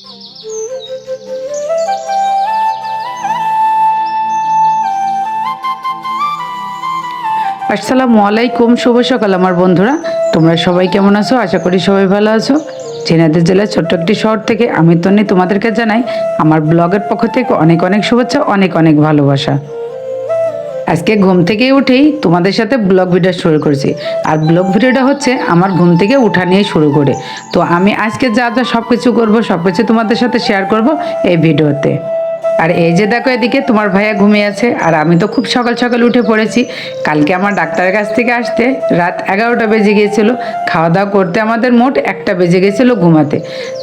আসসালামু আলাইকুম, শুভ সকাল আমার বন্ধুরা। তোমরা সবাই কেমন আছো? আশা করি সবাই ভালো আছো। ঝিনাইদহ জেলার ছোট্ট একটি শহর থেকে আমি তন্নি তোমাদেরকে জানাই, আমার ব্লগের পক্ষ থেকে অনেক অনেক শুভেচ্ছা, অনেক অনেক ভালোবাসা। আজকে ঘুম থেকে উঠেই তোমাদের সাথে ব্লগ ভিডিও শুরু করেছি। আর ব্লগ ভিডিওটা হচ্ছে আমার ঘুম থেকে উঠা নিয়ে শুরু করে। তো আমি আজকে যা যা সব কিছু করব সব কিছু তোমাদের সাথে শেয়ার করব এই ভিডিওতে। আর এই যে দেখো এদিকে তোমার ভাইয়া ঘুমিয়ে আছে, আর আমি তো খুব সকাল সকাল উঠে পড়েছি। কালকে আমার ডাক্তারের কাছ থেকে আসতে রাত এগারোটা বেজে গিয়েছিল খাওয়া দাওয়া করতে আমাদের মোট একটা বেজে গেছিল ঘুমাতে।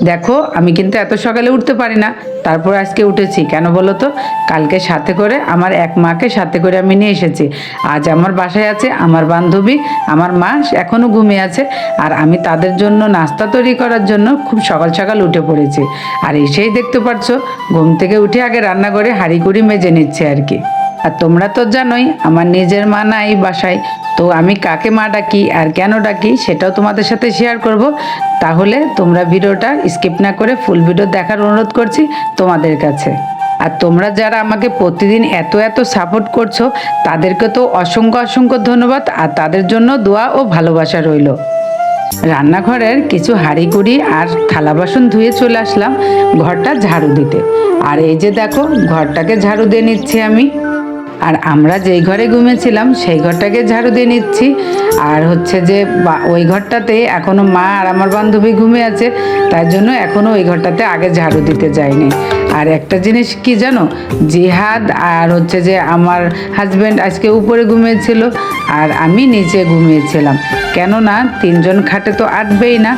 দেখো, আমি কিন্তু এত সকালে উঠতে পারি না, তারপর আজকে উঠেছি, কেন বলো তো? কালকে সাথে করে আমার এক মাকে সাথে করে আমি নিয়ে এসেছি। আজ আমার বাসায় আছে আমার বান্ধবী, আমার মা এখনও ঘুমিয়ে আছে, আর আমি তাদের জন্য নাস্তা তৈরি করার জন্য খুব সকাল সকাল উঠে পড়েছি। আর এসেই দেখতে পাচ্ছ ঘুম থেকে উঠে আগে রান্না করে হাঁড়ি মেজে নিচ্ছে আর কি। আর তোমরা তো জানোই, আমার নিজের মা নাই বাসায়, তো আমি কাকে মা ডাকি আর কেন ডাকি সেটাও তোমাদের সাথে শেয়ার করব। তাহলে তোমরা ভিডিওটা স্কিপ না করে ফুল ভিডিও দেখার অনুরোধ করছি তোমাদের কাছে। আর তোমরা যারা আমাকে প্রতিদিন এত এত সাপোর্ট করছ, তাদেরকে তো অসংখ্য অসংখ্য ধন্যবাদ আর তাদের জন্য দোয়া ও ভালোবাসা রইল। রান্নাঘরের কিছু হাঁড়ি কুড়ি আর থালা বাসন ধুয়ে চলে আসলাম ঘরটা ঝাড়ু দিতে। আর এই যে দেখো, ঘরটাকে ঝাড়ু দিয়ে নিচ্ছি আমি। আর আমরা যেই ঘরে ঘুমেছিলাম, সেই ঘরটাকে ঝাড়ু দিয়ে নিচ্ছি। আর হচ্ছে যে ওই ঘরটাতে এখনও মা আর আমার বান্ধবী ঘুমিয়ে আছে, তার জন্য এখনও ওই ঘরটাতে আগে ঝাড়ু দিতে যায়নি। আর একটা জিনিস কি জানো? জিহাদ আর হচ্ছে যে, আমার হাজব্যান্ড আজকে উপরে ঘুমিয়েছিল, আর আমি নিচে ঘুমিয়েছিলাম। কেননা তিনজন খাটে তো আটবেই না।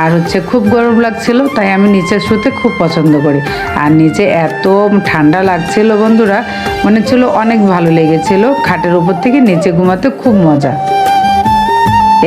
আর হচ্ছে খুব গরম লাগছিল, তাই আমি নিচে শুতে খুব পছন্দ করি। আর নিচে এত ঠান্ডা লাগছিল বন্ধুরা, মনে ছিল অনেক ভালো লেগেছিল। খাটের উপর থেকে নিচে ঘুমাতে খুব মজা।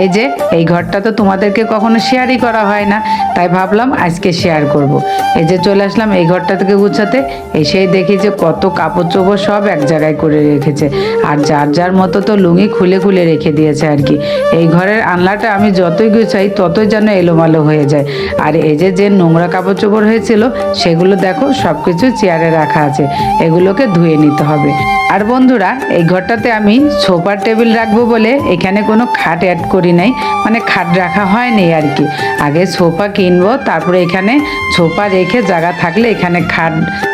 এই যে, এই ঘরটা তো তোমাদেরকে কখনো শেয়ারই করা হয় না। তাই ভাবলাম আজকে শেয়ার করব। এই যে চলে আসলাম এই ঘরটা থেকে গুছাতে। এসেই দেখি যে কত কাপড় চোপড় সব এক জায়গায় করে রেখেছে। আর যার যার মতো তো লুঙ্গি খুলে খুলে রেখে দিয়েছে আর কি। এই ঘরের আনলাটা আমি যতই গুছাই, ততই যেন এলোমালো হয়ে যায়। আর এই যে যে নোংরা কাপড় চোপড় হয়েছিল, সেগুলো দেখো সব কিছু চেয়ারে রাখা আছে। এগুলোকে ধুয়ে নিতে হবে। আর বন্ধুরা, এই ঘরটাতে আমি সোফার টেবিল রাখব বলে এখানে কোনো খাট অ্যাড করি নাই। মানে খাট রাখা হয়নি আর কি। আগে সোফা কিনবো, তারপরে এখানে সোফা রেখে জায়গা থাকলে এখানে খাট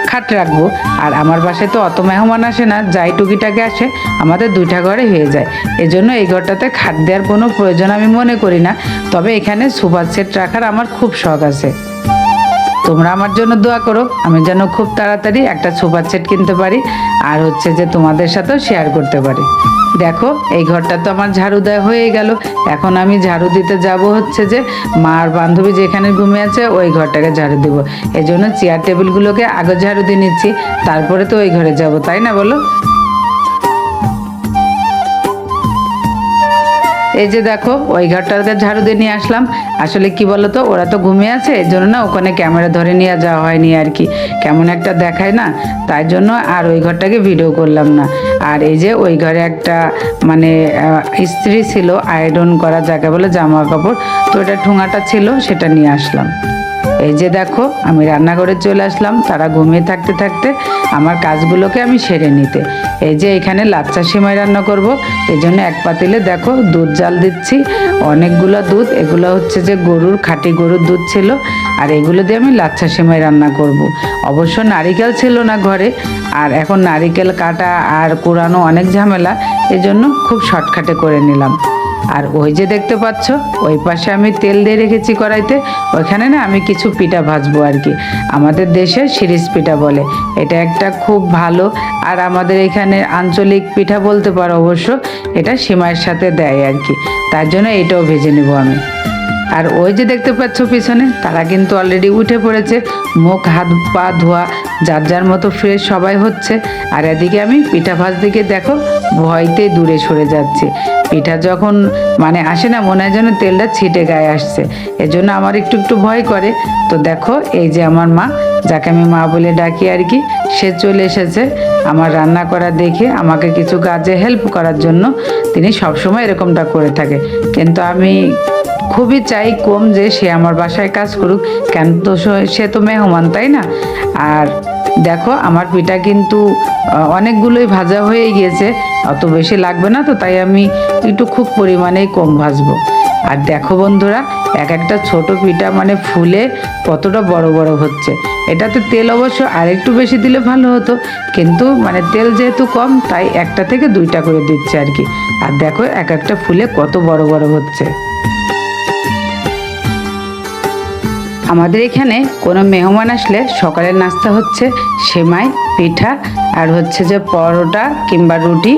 খাট রাখব। আর আমার বাসায় তো অত মেহমান আসে না, যাই টুকিটাকে আসে, আমাদের দুইটা ঘরে হয়ে যায়। এজন্য এই ঘরটাতে খাট দেওয়ার কোনো প্রয়োজন আমি মনে করি না। তবে এখানে সোফা সেট রাখার আমার খুব শখ আছে। তোমরা আমার জন্য দোয়া করো। আমি যেন খুব তাড়াতাড়ি একটা সুপার সেট কিনতে পারি আর হচ্ছে যে তোমাদের সাথেও শেয়ার করতে পারি। দেখো, এই ঘরটা তো আমার ঝাড়ু দেওয়া হয়ে গেল। এখন আমি ঝাড়ু দিতে যাব হচ্ছে যে মার বান্ধবী যেখানে ঘুমিয়ে আছে, ওই ঘরটাকে ঝাড়ু দেবো। এই জন্য চেয়ার টেবিলগুলোকে আগে ঝাড়ু দিয়ে নিচ্ছি, তারপরে তো ওই ঘরে যাব, তাই না বলো? এই যে দেখো, ওই ঘরটাকে ঝাড়ু দিয়ে নিয়ে আসলাম। আসলে কি বলতো, ওরা তো ঘুমিয়ে আছে, এই জন্য না ওখানে ক্যামেরা ধরে নিয়ে যাওয়া হয়নি আর কি। কেমন একটা দেখায় না, তাই জন্য আর ওই ঘরটাকে ভিডিও করলাম না। আর এই যে ওই ঘরে একটা মানে স্ত্রী ইস্ত্রি ছিল আয়রন করা যাকে বলে জামা কাপড়, তো এটা ঠোঙাটা ছিল, সেটা নিয়ে আসলাম। এই যে দেখো, আমি রান্নাঘরে চলে আসলাম, তারা ঘুমিয়ে থাকতে থাকতে আমার কাজগুলোকে আমি সেরে নিতে। এই যে এখানে লাচ্চা সিমাই রান্না করব, এই জন্য এক পাতিলে দেখো দুধ জাল দিচ্ছি। অনেকগুলো দুধ, এগুলো হচ্ছে যে গরুর খাঁটি গরুর দুধ ছিল, আর এগুলো দিয়ে আমি লাচ্চা সিমাই রান্না করব। অবশ্য নারিকেল ছিল না ঘরে, আর এখন নারিকেল কাটা আর কোরানো অনেক ঝামেলা, এজন্য খুব শর্টকাটে করে নিলাম। আর ওই যে দেখতে পাচ্ছ, ওই পাশে আমি তেল দিয়ে রেখেছি কড়াইতে, ওইখানে না আমি কিছু পিঠা ভাজবো আর কি। আমাদের দেশে শিরিষ পিঠা বলে। এটা একটা খুব ভালো আর আমাদের এখানে আঞ্চলিক পিঠা বলতে পারো অবশ্য, এটা সীমায়ের সাথে দেয় আর কি। তার জন্য এটাও ভেজে নেব আমি। আর ওই যে দেখতে পাচ্ছ পিছনে, তারা কিন্তু অলরেডি উঠে পড়েছে, মুখ, হাত, পা, ধোয়া, যার যার মতো ফ্রেশ সবাই হচ্ছে। আর এদিকে আমি পিঠা ভাজ দিকে দেখো, ভয়তে দূরে সরে যাচ্ছে। পিঠা যখন মানে আসে না, মনে হয় যেন তেলটা ছিটে গায়ে আসছে। এজন্য আমার একটু একটু ভয় করে। তো দেখো, এই যে আমার মা, যাকে আমি মা বলে ডাকি আর কি, সে চলে এসেছে আমার রান্না করা দেখে, আমাকে কিছু কাজে হেল্প করার জন্য। তিনি সবসময় এরকমটা করে থাকে। কিন্তু আমি খুবই চাই কম যে সে আমার বাসায় কাজ করুক। কেন তো সে- তো মেহমান, তাই না? আর দেখো, আমার পিঠা কিন্তু অনেকগুলোই ভাজা হয়ে গিয়েছে। অত বেশি লাগবে না তো, তাই আমি একটু খুব পরিমাণেই কম ভাজবো। আর দেখো বন্ধুরা, এক একটা ছোট পিঠা মানে ফুলে কতটা বড় বড় হচ্ছে। এটাতে তেল অবশ্য আরেকটু বেশি দিলে ভালো হতো, কিন্তু মানে তেল যেহেতু কম, তাই একটা থেকে দুইটা করে দিচ্ছে আর কি। আর দেখো, এক একটা ফুলে কত বড় বড় হচ্ছে। আমাদের এখানে কোনো মেহমান আসলে সকালের নাস্তা হচ্ছে সেমাই, পিঠা, আর হচ্ছে যে পরোটা কিংবা রুটি,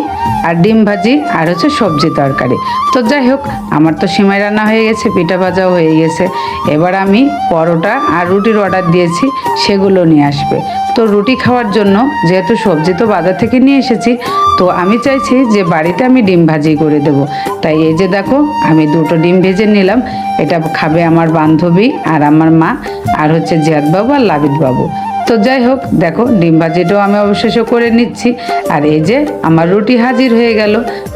আর ডিম ভাজি, আর হচ্ছে সবজি তরকারি। তো যাই হোক, আমার তো সেমাই রান্না হয়ে গেছে, পিঠা ভাজাও হয়ে গেছে। এবার আমি পরোটা আর রুটির অর্ডার দিয়েছি, সেগুলো নিয়ে আসবে। তো রুটি খাওয়ার জন্য যেহেতু সবজি তো বাজার থেকে নিয়ে এসেছি, তো আমি চাইছি যে বাড়িতে আমি ডিম ভাজি করে দেব। তাই এই যে দেখো, আমি দুটো ডিম ভেজে নিলাম। এটা খাবে আমার বান্ধবী আর আমার মা, আর হচ্ছে জিয়াদ বাবু আর লাবিদ বাবু তো যাই হোক, দেখো, ডিম ভাজিটাও আমি অবশেষে করে নিচ্ছি। আর এই যে আমার রুটি হাজির হয়ে গেল।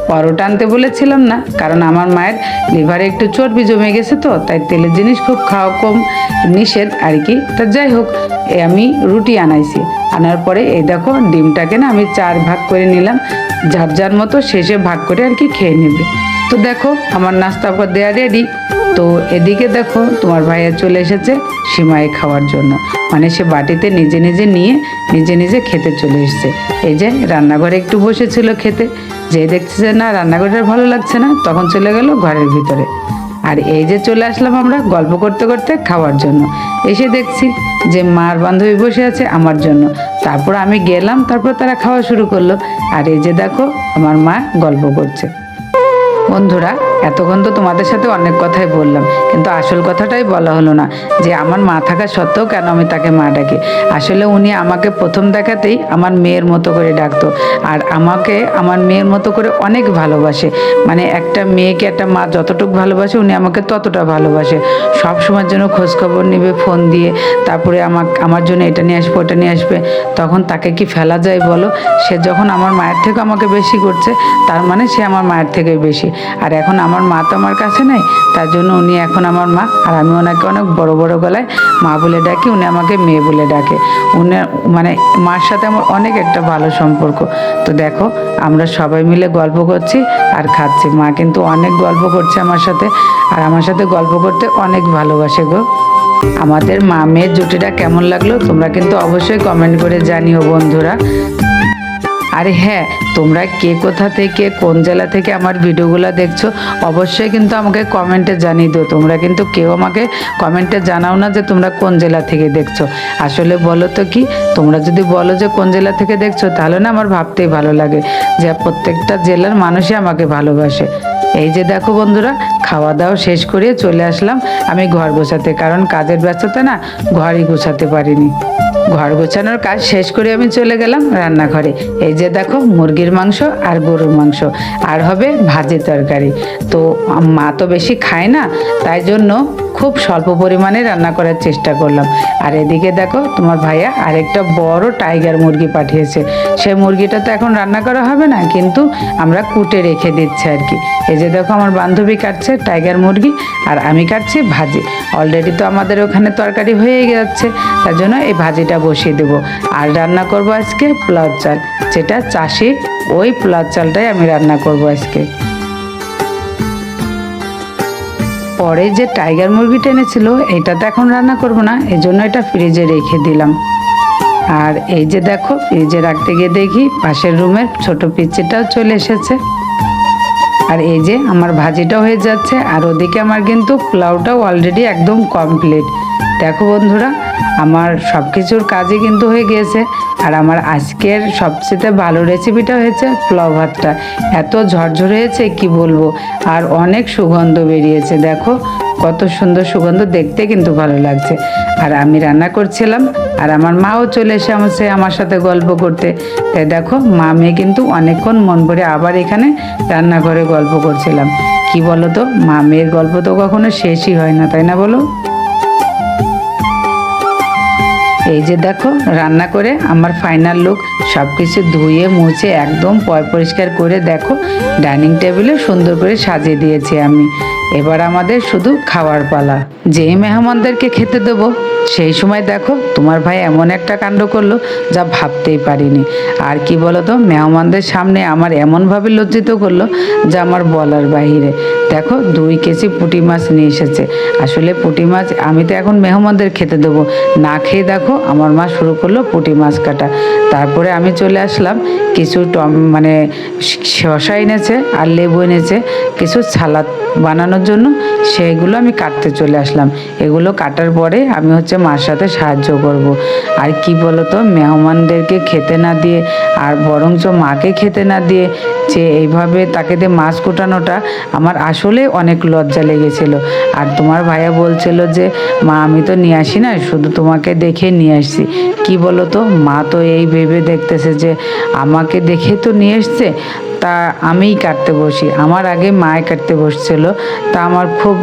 পরোটা আনতে বলেছিলাম না, কারণ আমার মায়ের লিভারে একটু চর্বি জমে গেছে তো, তাই তেলের জিনিস খুব খাওয়া কম, নিষেধ আর কি। তা যাই হোক, এ আমি রুটি আনাইছি। আনার পরে এই দেখো, ডিমটাকে না আমি চার ভাগ করে নিলাম। যার মতো শেষে ভাগ করে আর কি খেয়ে নেবে। তো দেখো, আমার নাস্তা দেওয়া রেডি। তো এদিকে দেখো, তোমার ভাইয়া চলে এসেছে সিমাই খাওয়ার জন্য। মানে সে বাটিতে নিজে নিজে নিয়ে নিজে নিজে খেতে চলে এসেছে। এই যে রান্নাঘরে একটু বসেছিল খেতে। যে দেখছে না রান্নাঘরে ভালো লাগছে না, তখন চলে গেল ঘরের ভিতরে। আর এই যে চলে আসলাম আমরা গল্প করতে করতে খাওয়ার জন্য। এসে দেখছি যে মার বান্ধবী বসে আছে আমার জন্য। তারপর আমি গেলাম, তারপর তারা খাওয়া শুরু করল। আর এই যে দেখো, আমার মা গল্প করছে। বন্ধুরা, এতক্ষণ তো তোমাদের সাথে অনেক কথাই বললাম, কিন্তু আসল কথাটাই বলা হলো না, যে আমার মা থাকা সত্ত্বেও কেন আমি তাকে মা ডাকি? আসলে উনি আমাকে প্রথম দেখাতেই আমার মেয়ের মতো করে ডাকতো, আর আমাকে আমার মেয়ের মতো করে অনেক ভালোবাসে মানে একটা মেয়েকে একটা মা যতটুকু ভালোবাসে, উনি আমাকে ততটা ভালোবাসে। সব সময়ের জন্য খোঁজখবর নিবে, ফোন দিয়ে, তারপরে আমার আমার জন্য এটা নিয়ে আসবে, ওটা নিয়ে আসবে, তখন তাকে কি ফেলা যায় বলো? সে যখন আমার মায়ের থেকে আমাকে বেশি করছে, তার মানে সে আমার মায়ের থেকে বেশি। আর এখন আমার মা তো আমার কাছে নেই, তার জন্য উনি এখন আমার মা, আর আমি ওনাকে অনেক বড় বড় গলায় মা বলে ডাকি, উনি আমাকে মেয়ে বলে ডাকে। উনি মানে মার সাথে আমার অনেক একটা ভালো সম্পর্ক। তো দেখো, আমরা সবাই মিলে গল্প করছি আর খাচ্ছি। মা কিন্তু অনেক গল্প করছে আমার সাথে, আর আমার সাথে গল্প করতে অনেক ভালোবাসে গো। আমাদের মা মেয়ের জুটিটা কেমন লাগল, তোমরা কিন্তু অবশ্যই কমেন্ট করে জানিও বন্ধুরা। আরে হ্যাঁ তোমরা কে কোথা থেকে, কোন জেলা থেকে আমার ভিডিওগুলো দেখছ, অবশ্যই কিন্তু আমাকে কমেন্টে জানিয়ে দিও। তোমরা কিন্তু কেউ আমাকে কমেন্টে জানাও না যে তোমরা কোন জেলা থেকে দেখছ। আসলে বলো তো কি, তোমরা যদি বলো যে কোন জেলা থেকে দেখছ, তাহলে না আমার ভাবতেই ভালো লাগে যে প্রত্যেকটা জেলার মানুষই আমাকে ভালোবাসে। এই যে দেখো বন্ধুরা, খাওয়া দাওয়া শেষ করে চলে আসলাম আমি ঘর গোছাতে, কারণ কাজের ব্যস্ততা না ঘরই গোছাতে পারিনি। ঘর গোছানোর কাজ শেষ করে আমি চলে গেলাম রান্নাঘরে। এই যে দেখো মুরগির মাংস আর গরুর মাংস, আর হবে ভাজি তরকারি। তো মা তো বেশি খায় না, তাই জন্য খুব স্বল্প পরিমাণে রান্না করার চেষ্টা করলাম। আর এদিকে দেখো, তোমার ভাইয়া আরেকটা বড় টাইগার মুরগি পাঠিয়েছে। সেই মুরগিটা তো এখন রান্না করা হবে না, কিন্তু আমরা কুটে রেখে দিচ্ছি আর কি। এই যে দেখো, আমার বান্ধবী কাটছে টাইগার মুরগি, আর আমি কাটছি ভাজি। অলরেডি তো আমাদের ওখানে তরকারি হয়ে যাচ্ছে, তার জন্য এই ভাজিটা বসিয়ে দেবো। আর রান্না করব আজকে পোলাও চাল, যেটা চাষি ওই পোলাও চালটাই আমি রান্না করব আজকে। পরে যে টাইগার মুরগিটা এনেছিল এটা তো এখন রান্না করব না এই জন্য এটা ফ্রিজে রেখে দিলাম। আর এই যে দেখো, ফ্রিজে রাখতে গিয়ে দেখি পাশের রুমের ছোট পিচিটাও চলে এসেছে। আর এই যে আমার ভাজিটাও হয়ে যাচ্ছে, আর ওদিকে আমার কিন্তু পোলাওটাও অলরেডি একদম কমপ্লিট দেখো বন্ধুরা আমার সব কিছুর কাজই কিন্তু হয়ে গিয়েছে। আর আমার আজকের সবচেয়ে ভালো রেসিপিটা হয়েছে পোলাও ভাতটা। এত ঝরঝরে হয়েছে, কি বলব? আর অনেক সুগন্ধ বেরিয়েছে, দেখো? কত সুন্দর সুগন্ধ দেখতে কিন্তু ভালো লাগছে। আর আমি রান্না করছিলাম, আর আমার মাও চলে এসে আমার আমার সাথে গল্প করতে। তাই দেখো, মা মেয়ে কিন্তু অনেকক্ষণ মন ভরে আবার এখানে রান্নাঘরে গল্প করছিলাম। কি বলো তো মা মেয়ের গল্প তো কখনো শেষই হয় না, তাই না বলো? এই যে দেখো, রান্না করে আমার ফাইনাল লুক সব কিছু ধুয়ে, মুছে, একদম পয় পরিষ্কার করে দেখো ডাইনিং টেবিলে সুন্দর করে সাজিয়ে দিয়েছি আমি। এবার আমাদের শুধু খাওয়ার পালা। যেই মেহমানদেরকে খেতে দেবো সেই সময় দেখো, তোমার ভাই এমন একটা কাণ্ড করল যা ভাবতেই পারিনি। আর কি বলতো, মেহমানদের সামনে আমার এমনভাবে লজ্জিত করল যা আমার বলার বাহিরে। দেখো, দুই কেজি পুঁটি মাছ নিয়ে এসেছে। আসলে পুঁটি মাছ আমি তো এখন মেহমানদের খেতে দেবো। না খেয়ে দেখো, আমার মা শুরু করল পুঁটি মাছ কাটা। তারপরে আমি চলে আসলাম, কিছু টম মানে শশা এনেছে আর লেবু এনেছে। কিছু সালাদ বানানোর জন্য, সেইগুলো আমি কাটতে চলে আসলাম। এগুলো কাটার পরে আমি হচ্ছে মার সাথে সাহায্য করব। আর কি বলতো, মেহমানদেরকে খেতে না দিয়ে আর বরঞ্চ মাকে খেতে না দিয়ে যে এইভাবে তাকে দিয়ে মাছ কোটানোটা আমার আসলে অনেক লজ্জা লেগেছিল আর তোমার ভাইয়া বলছিল যে, মা, আমি তো নিয়ে আসি না, শুধু তোমাকে দেখে নিয়ে আসছি কি বলো তো মা তো এই ভেবে দেখতেছে যে, আমাকে দেখে তো নিয়ে এসছে তা আমিই কাটতে বসি। আমার আগে মায় কাটতে বসছিল। তা আমার খুব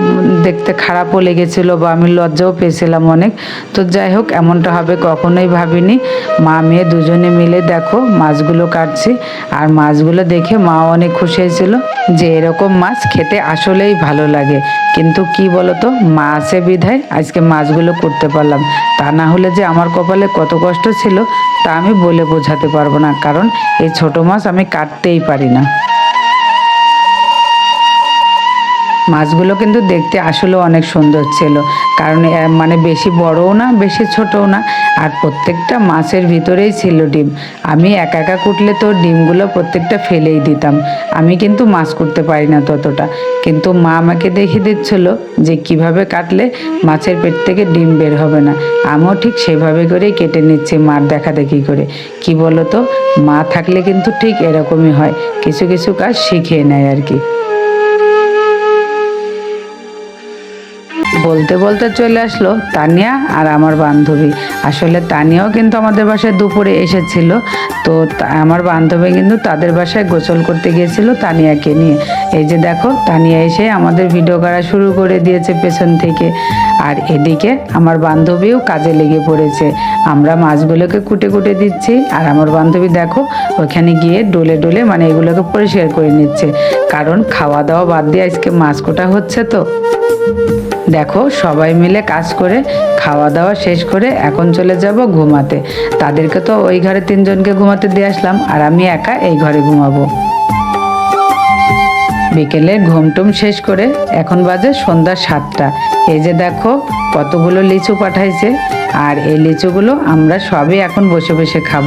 দেখতে খারাপও লেগেছিল বা আমি লজ্জাও পেয়েছিলাম অনেক। তো যাই হোক, এমনটা হবে কখনোই ভাবিনি। মা, মেয়ে দুজনে মিলে দেখো, মাছগুলো কাটছি। আর মাছগুলো দেখে মা অনেক খুশি হয়েছিল যে এরকম মাছ খেতে আসলেই ভালো লাগে। কিন্তু কি বলতো, মা আছে বিধায় আজকে মাছগুলো করতে পারলাম। তা না হলে যে আমার কপালে কত কষ্ট ছিল, তা আমি বলে বোঝাতে পারব না। কারণ এই ছোট মাছ আমি কাটতেই পারি। না মাছগুলো কিন্তু দেখতে আসলে অনেক সুন্দর ছিল। কারণ মানে বেশি বড়ও না, বেশি ছোটও না। আর প্রত্যেকটা মাছের ভিতরেই ছিল ডিম। আমি একা একা কুটলে তো ডিমগুলো প্রত্যেকটা ফেলেই দিতাম। আমি কিন্তু মাছ করতে পারি না ততটা। কিন্তু মা আমাকে দেখিয়ে দিচ্ছিল যে কীভাবে কাটলে মাছের পেট থেকে ডিম বের হবে না। আমিও ঠিক সেভাবে করেই কেটে নিচ্ছি মার দেখা দেখি করে। কি বলো তো মা থাকলে কিন্তু ঠিক এরকমই হয়। কিছু কিছু কাজ শিখিয়ে নেয় আর কি। বলতে বলতে চলে আসলো তানিয়া আর আমার বান্ধবী। আসলে তানিয়াও কিন্তু আমাদের বাসায় দুপুরে এসেছিল। তো আমার বান্ধবী কিন্তু তাদের বাসায় গোসল করতে গিয়েছিল তানিয়াকে নিয়ে। এই যে দেখো, তানিয়া এসে আমাদের ভিডিও করা শুরু করে দিয়েছে পেছন থেকে। আর এদিকে আমার বান্ধবীও কাজে লেগে পড়েছে। আমরা মাছগুলোকে কুটে কুটে দিচ্ছি। আর আমার বান্ধবী দেখো, ওখানে গিয়ে ডোলে ডোলে মানে এগুলোকে পরিষ্কার করে নিচ্ছে। কারণ খাওয়া দাওয়া বাদ দিয়ে আজকে মাছ কোটা হচ্ছে তো। দেখো, সবাই মিলে কাজ করে খাওয়া দাওয়া শেষ করে এখন চলে যাব ঘুমাতে। তাদেরকে তো ওই ঘরে তিনজনকে ঘুমাতে দিয়ে আসলাম, আর আমি একা এই ঘরে ঘুমাবো। বিকেলে ঘুমটুম শেষ করে এখন বাজে সন্ধ্যা সাতটা। এই যে দেখো, কতগুলো লিচু পাঠাইছে, আর এই লিচুগুলো আমরা সবই এখন বসে বসে খাব।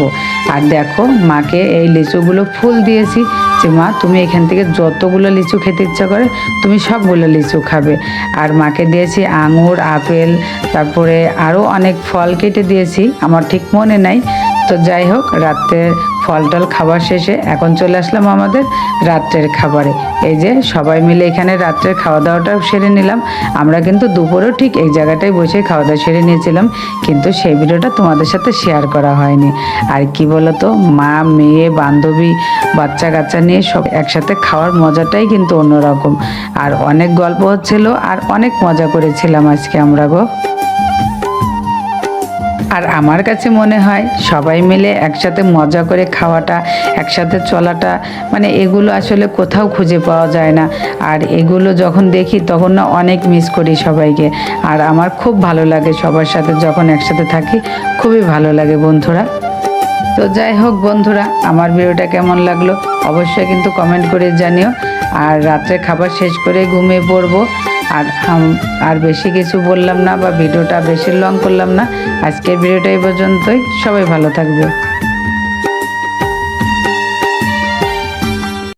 আর দেখো, মাকে এই লিচুগুলো ফুল দিয়েছি যে, মা, তুমি এখান থেকে যতগুলো লিচু খেতে ইচ্ছা করে, তুমি সবগুলো লিচু খাবে। আর মাকে দিয়েছি আঙুর, আপেল, তারপরে আরও অনেক ফল কেটে দিয়েছি, আমার ঠিক মনে নাই। তো যাই হোক রাত্রের ফল টল খাবার শেষে এখন চলে আসলাম আমাদের রাত্রের খাবারে। এই যে সবাই মিলে এখানে রাত্রের খাওয়া দাওয়াটা সেরে নিলাম। আমরা কিন্তু দুপুরেও ঠিক এই জায়গাটায় বসে খাওয়া দাওয়া সেরে নিয়েছিলাম, কিন্তু সেই ভিডিওটা তোমাদের সাথে শেয়ার করা হয়নি। আর কি বলতো, মা, মেয়ে, বান্ধবী বাচ্চা কাচ্চা নিয়ে সব একসাথে খাওয়ার মজাটাই কিন্তু অন্যরকম। আর অনেক গল্প হচ্ছিল আর অনেক মজা করেছিলাম আজকে আমরা গো। আর আমার কাছে মনে হয় সবাই মিলে একসাথে মজা করে খাওয়াটা, একসাথে চলাটা মানে এগুলো আসলে কোথাও খুঁজে পাওয়া যায় না। আর এগুলো যখন দেখি তখন না অনেক মিস করি সবাইকে। আর আমার খুব ভালো লাগে সবার সাথে যখন একসাথে থাকি, খুবই ভালো লাগে বন্ধুরা। তো যাই হোক বন্ধুরা, আমার ভিডিওটা কেমন লাগল অবশ্যই কিন্তু কমেন্ট করে জানিও। আর রাত্রে খাবার শেষ করে ঘুমিয়ে পড়ব। আর আর বেশি কিছু বললাম না বা ভিডিওটা বেশি লং করলাম না। আজকের ভিডিওটা এই পর্যন্তই। সবাই ভালো থাকবে।